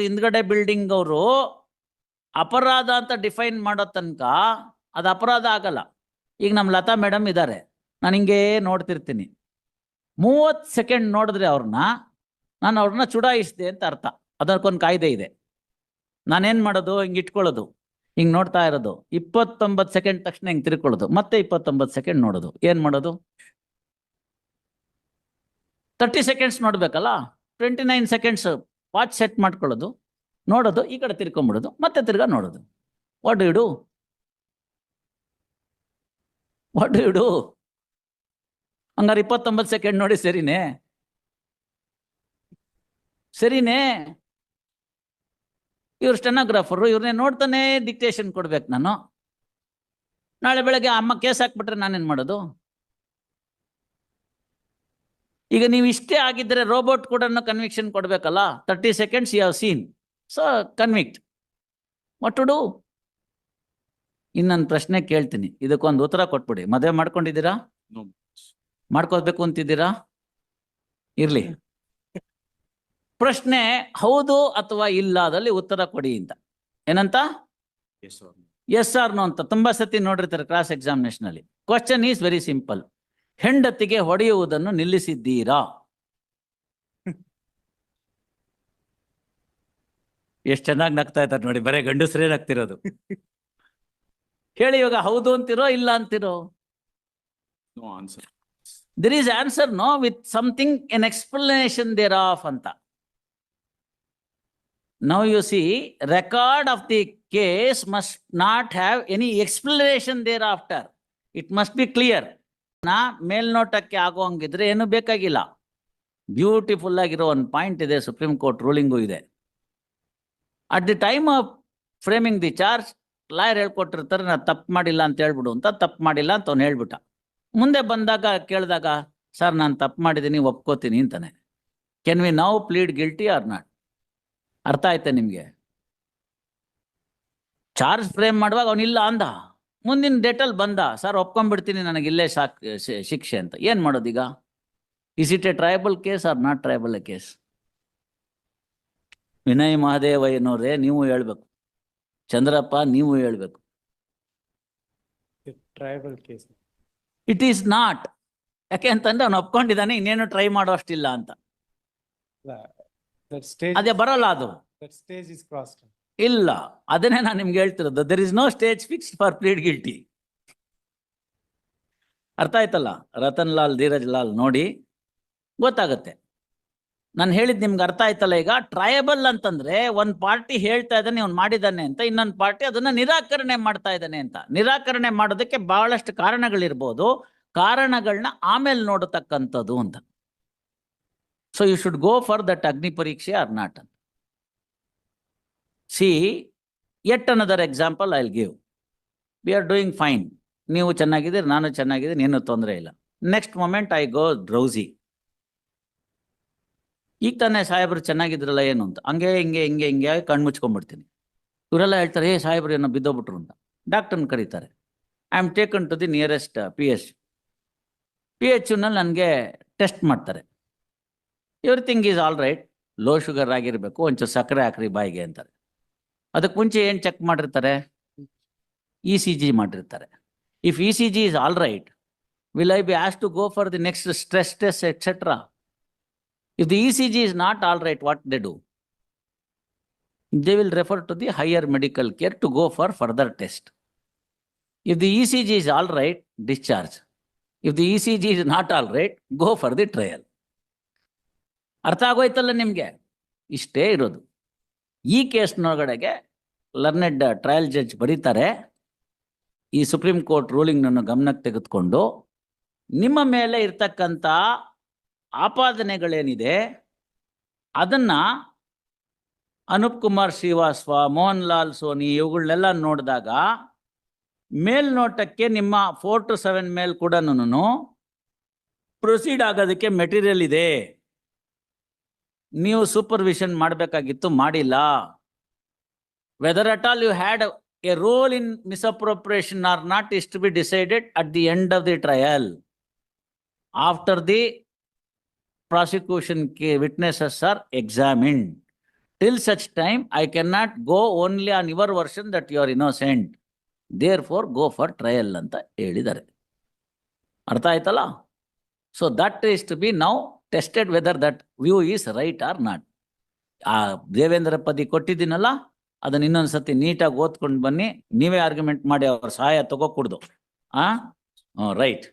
ಹಿಂದ್ಗಡೆ ಬಿಲ್ಡಿಂಗ್ ಅವರು ಅಪರಾಧ ಅಂತ ಡಿಫೈನ್ ಮಾಡೋ ತನಕ ಅದು ಅಪರಾಧ ಆಗಲ್ಲ. ಈಗ ನಮ್ಮ ಲತಾ ಮೇಡಮ್ ಇದ್ದಾರೆ ನಾನು ಹಿಂಗೆ ನೋಡ್ತಿರ್ತೀನಿ. ಮೂವತ್ತು ಸೆಕೆಂಡ್ ನೋಡಿದ್ರೆ ಅವ್ರನ್ನ ನಾನು ಅವ್ರನ್ನ ಚುಡಾಯಿಸಿದೆ ಅಂತ ಅರ್ಥ. ಅದಕ್ಕೊಂದು ಕಾಯ್ದೆ ಇದೆ. ನಾನೇನ್ ಮಾಡೋದು? ಹಿಂಗೆ ಇಟ್ಕೊಳ್ಳೋದು. ಹಿಂಗೆ ನೋಡ್ತಾ ಇರೋದು. ಇಪ್ಪತ್ತೊಂಬತ್ತು ಸೆಕೆಂಡ್ ತಕ್ಷಣ ಹಿಂಗೆ ತಿರ್ಕೊಳ್ಳೋದು. ಮತ್ತೆ ಇಪ್ಪತ್ತೊಂಬತ್ತು ಸೆಕೆಂಡ್ ನೋಡೋದು. ಏನು ಮಾಡೋದು? Thirty seconds ನೋಡ್ಬೇಕಲ್ಲ? Twenty nine seconds watch set ಮಾಡ್ಕೊಳ್ಳೋದು, ನೋಡೋದು, ಈ ಕಡೆ ತಿರ್ಕೊಂಬಿಡೋದು, ಮತ್ತೆ ತಿರ್ಗಾ ನೋಡೋದು. What do do what do do ಹಂಗಾರೆ ಇಪ್ಪತ್ತೊಂಬತ್ತು ಸೆಕೆಂಡ್ ನೋಡಿ ಸರಿನೇ. ಸರಿನೇ. ಇವ್ರು ಸ್ಟೆನೋಗ್ರಾಫರು ಇವ್ರನ್ನೇ ನೋಡ್ತಾನೆ ಡಿಕ್ಟೇಷನ್ ಕೊಡ್ಬೇಕು ನಾನು. ನಾಳೆ ಬೆಳಗ್ಗೆ ಅಮ್ಮ ಕೇಸ್ ಹಾಕ್ಬಿಟ್ರೆ ನಾನೇನು ಮಾಡೋದು? ಈಗ ನೀವು ಇಷ್ಟೇ ಆಗಿದ್ರೆ ರೋಬೋಟ್ ಕೂಡ ಕನ್ವಿಕ್ಷನ್ ಕೊಡ್ಬೇಕಲ್ಲ? Thirty seconds you have seen so convict what to do ಇನ್ನೊಂದು ಪ್ರಶ್ನೆ ಕೇಳ್ತೀನಿ. ಇದಕ್ಕೊಂದು ಉತ್ತರ ಕೊಟ್ಬಿಡಿ. ಮದುವೆ ಮಾಡ್ಕೊಂಡಿದ್ದೀರಾ. ಮಾಡ್ಕೋಬೇಕು ಅಂತಿದ್ದೀರಾ? ಇರ್ಲಿ. ಪ್ರಶ್ನೆ ಹೌದು ಅಥವಾ ಇಲ್ಲ ಅದಲ್ಲಿ ಉತ್ತರ ಕೊಡಿ ಅಂತ. ಏನಂತ? ಎಸ್ ಆರ್ ನೋ ಅಂತ. ತುಂಬಾ ಸತಿ ನೋಡಿರ್ತಾರೆ ಕ್ಲಾಸ್ ಎಕ್ಸಾಮಿನೇಷನ್ ಅಲ್ಲಿ. ಕ್ವಶನ್ ಈಸ್ ವೆರಿ ಸಿಂಪಲ್ ಹೆಂಡತಿಗೆ ಹೊಡೆಯುವುದನ್ನು ನಿಲ್ಲಿಸಿದ್ದೀರಾ? ಎಷ್ಟು ಚೆನ್ನಾಗಿ ನಗ್ತಾ ಇದ್ದಾರೆ ನೋಡಿ ಬರೇ ಗಂಡುಸ್ರೇ ನಗ್ತಿರೋದು. ಹೇಳಿ ಇವಾಗ ಹೌದು ಅಂತಿರೋ ಇಲ್ಲ ಅಂತಿರೋ. There is answer no with something an explanation thereof ಅಂತ. Now you see record of the case must not have any explanation thereafter it must be clear ನಾ ಮೇಲ್ನೋಟಕ್ಕೆ ಆಗೋಂಗಿದ್ರೆ ಏನು ಬೇಕಾಗಿಲ್ಲ. ಬ್ಯೂಟಿಫುಲ್ ಆಗಿರೋ ಒಂದು ಪಾಯಿಂಟ್ ಇದೆ, ಸುಪ್ರೀಂ ಕೋರ್ಟ್ ರೂಲಿಂಗು ಇದೆ. At the time of framing the charge lawyer ಹೇಳ್ಕೊಟ್ಟಿರ್ತಾರೆ, ನಾ ತಪ್ಪು ಮಾಡಿಲ್ಲ ಅಂತ ಹೇಳ್ಬಿಡು ಅಂತ, ತಪ್ಪು ಮಾಡಿಲ್ಲ ಅಂತ ಅವ್ನು ಹೇಳ್ಬಿಟ್ಟ. ಮುಂದೆ ಬಂದಾಗ ಕೇಳಿದಾಗ, ಸರ್, ನಾನು ತಪ್ಪು ಮಾಡಿದ್ದೀನಿ, ಒಪ್ಕೋತೀನಿ ಅಂತಾನೆ. Can we now plead guilty or not ಅರ್ಥ ಆಯ್ತಾ ನಿಮಗೆ? ಚಾರ್ಜ್ ಫ್ರೇಮ್ ಮಾಡುವಾಗ ಅವನಿಲ್ಲ ಅಂದ. ಮುಂದಿನ ಡೇಟಲ್ಲಿ ಬಂದ ಸರ್ ಒಪ್ಕೊಂಡ್ಬಿಡ್ತೀನಿ ನನಗೆ ಇಲ್ಲೇ ಸಾಕ್ ಶಿಕ್ಷೆ ಅಂತ. ಏನು ಮಾಡೋದೀಗ? Is it a tribal case or not tribal case Vinay Mahadeva ಮಹಾದೇವಯ್ಯನವರೇ ನೀವು ಹೇಳ್ಬೇಕು. ಚಂದ್ರಪ್ಪ ನೀವು ಹೇಳ್ಬೇಕು. Tribal case it is not ಯಾಕೆ ಅಂತಂದ್ರೆ ಅವನು ಒಪ್ಕೊಂಡಿದ್ದಾನೆ ಇನ್ನೇನು ಟ್ರೈ ಮಾಡೋಷ್ಟಿಲ್ಲ ಅಂತ. ದಟ್ ಸ್ಟೇಜ್ ಅದೇ ಬರಲ್ಲ ಅದು. ಸ್ಟೇಜ್ ಇಸ್ ಕ್ರಾಸ್ಡ್ ಇಲ್ಲ. ಅದನ್ನೇ ನಾನು ನಿಮ್ಗೆ ಹೇಳ್ತಿರೋದು. There is no stage fix for plead guilty ಅರ್ಥ ಆಯ್ತಲ್ಲ? ರತನ್ ಲಾಲ್ ಧೀರಜ್ ಲಾಲ್ ನೋಡಿ ಗೊತ್ತಾಗತ್ತೆ. ನಾನು ಹೇಳಿದ್ ನಿಮ್ಗೆ ಅರ್ಥ ಆಯ್ತಲ್ಲ ಈಗ? ಟ್ರಯಬಲ್ ಅಂತಂದ್ರೆ ಒಂದ್ ಪಾರ್ಟಿ ಹೇಳ್ತಾ ಇದ್ದಾನೆ ಅವ್ನು ಮಾಡಿದ್ದಾನೆ ಅಂತ ಇನ್ನೊಂದು ಪಾರ್ಟಿ ಅದನ್ನ ನಿರಾಕರಣೆ ಮಾಡ್ತಾ ಇದ್ದಾನೆ ಅಂತ. ನಿರಾಕರಣೆ ಮಾಡೋದಕ್ಕೆ ಬಹಳಷ್ಟು ಕಾರಣಗಳಿರ್ಬೋದು. ಕಾರಣಗಳನ್ನ ಆಮೇಲೆ ನೋಡತಕ್ಕಂಥದ್ದು ಅಂತ. So you should go for that ಅಗ್ನಿ ಪರೀಕ್ಷೆ or not see at another example will give we are doing fine ನೀವು ಚೆನ್ನಾಗಿದ್ದೀರಿ, ನಾನು ಚೆನ್ನಾಗಿದ್ದೀನಿ, ಏನು ತೊಂದರೆ ಇಲ್ಲ. Next moment I go drowsy ಈಗ ತಾನೇ ಸಾಹೇಬ್ರು ಚೆನ್ನಾಗಿದ್ರಲ್ಲ ಏನು ಅಂತ. ಹಂಗೆ, ಹಿಂಗೆ ಹಿಂಗೆ ಹಿಂಗೆ ಕಣ್ಣು ಮುಚ್ಕೊಂಡ್ಬಿಡ್ತೀನಿ. ಇವರೆಲ್ಲ ಹೇಳ್ತಾರೆ, ಏ ಸಾಹೇಬ್ರು, ಏನೋ ಬಿದ್ದೋಗ್ಬಿಟ್ರು ಅಂತ. ಡಾಕ್ಟರ್ನ ಕರೀತಾರೆ. I am taken to the nearest P H P H ಯುನಲ್ಲಿ ನನಗೆ ಟೆಸ್ಟ್ ಮಾಡ್ತಾರೆ. Everything is all right low sugar ಆಗಿರಬೇಕು, ಒಂಚೂರು ಸಕ್ಕರೆ ಹಾಕ್ರಿ ಬಾಯಿಗೆ ಅಂತಾರೆ. ಅದಕ್ಕೆ ಮುಂಚೆ ಏನು ಚೆಕ್ ಮಾಡಿರ್ತಾರೆ? ಇ ಸಿ ಜಿ ಮಾಡಿರ್ತಾರೆ. If E C G is all right will I be as to go for the next stress test etcetera if the E C G is not all right what they do they will refer to the higher medical care to go for further test if the E C G is all right discharge if the E C G is not all right go for the trial ಅರ್ಥ ಆಗೋಯ್ತಲ್ಲ ನಿಮಗೆ? ಇಷ್ಟೇ ಇರೋದು. ಈ ಕೇಸ್ನೊಳಗಡೆಗೆ learned trial judge ಬರೀತಾರೆ. ಈ supreme court ರೂಲಿಂಗ್ನನ್ನು ಗಮನಕ್ಕೆ ತೆಗೆದುಕೊಂಡು ನಿಮ್ಮ ಮೇಲೆ ಇರ್ತಕ್ಕಂಥ ಆಪಾದನೆಗಳೇನಿದೆ, ಅದನ್ನು ಅನೂಪ್ ಕುಮಾರ್ ಶ್ರೀವಾಸ್ವ ಮೋಹನ್ ಲಾಲ್ ಸೋನಿ ಇವುಗಳನ್ನೆಲ್ಲ ನೋಡಿದಾಗ ಮೇಲ್ನೋಟಕ್ಕೆ ನಿಮ್ಮ ಫೋರ್ ಟು ಸೆವೆನ್ ಮೇಲ್ ಕೂಡ ಪ್ರೊಸೀಡ್ ಆಗೋದಕ್ಕೆ ಮೆಟೀರಿಯಲ್ ಇದೆ. ನೀವು ಸೂಪರ್ವಿಷನ್ ಮಾಡಬೇಕಾಗಿತ್ತು, ಮಾಡಿಲ್ಲ. Whether at all you had a role in misappropriation or not is to be decided at the end of the trial after the prosecution K witnesses are examined till such time I can not go only on your version that you are innocent therefore go for trial ಅಂತ ಹೇಳಿದ್ದಾರೆ. ಅರ್ಥ ಆಯ್ತಲ್ಲ? So that is to be now tested whether that view is right or not ಆ ದೇವೇಂದ್ರ ಪದಿ ಕೊಟ್ಟಿದ್ದೀನಲ್ಲ, ಅದನ್ನ ಇನ್ನೊಂದ್ಸತಿ ನೀಟಾಗಿ ಓದ್ಕೊಂಡು ಬನ್ನಿ. ನೀವೇ ಆರ್ಗ್ಯುಮೆಂಟ್ ಮಾಡಿ ಅವ್ರ ಸಹಾಯ ತಗೋಕೂಡ್ದು. ಆ? ರೈಟ್